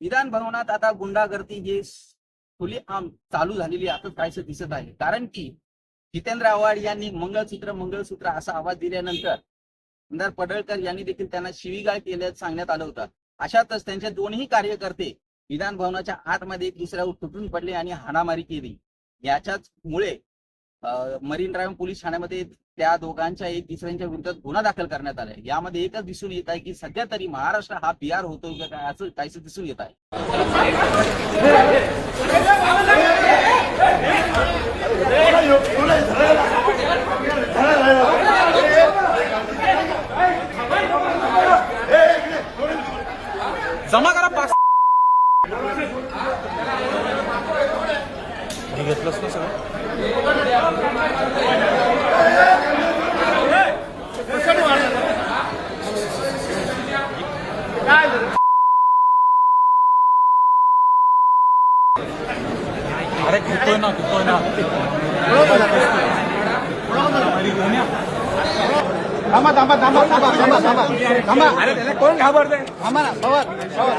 विधान भवनात आता गुंडागर्दी हे खुली आम चालू झालेली आता काहीसं दिसत आहे. कारण की जितेंद्र आव्हाड यांनी मंगळसूत्र मंगळसूत्र असा आवाज दिल्यानंतर आमदार पडळकर यांनी देखील त्यांना शिवीगाळ केल्याचं सांगण्यात आलं होतं. अशातच त्यांचे दोन्ही कार्यकर्ते विधान भवनाच्या आतमध्ये एक दुसऱ्यावर तुटून पडले आणि हाणामारी केली. याच्याच मुळे मरीन ड्राईव्ह पोलीस ठाण्यामध्ये त्या दोघांच्या एक तिसऱ्यांच्या विरोधात गुन्हा दाखल करण्यात आलाय. यामध्ये एकच दिसून येत आहे की सध्या तरी महाराष्ट्र हा बिहार होतो का काय असं काहीसं दिसून येत आहे. जमा करा पास घेतलंच ना सगळं? अरे घेतोय ना घेतोय ना. थांबा थांबा थांबा थांबा थांबा थांबा. थांबा. अरे त्याला कोण घाबरते थांबा ना पवार पवार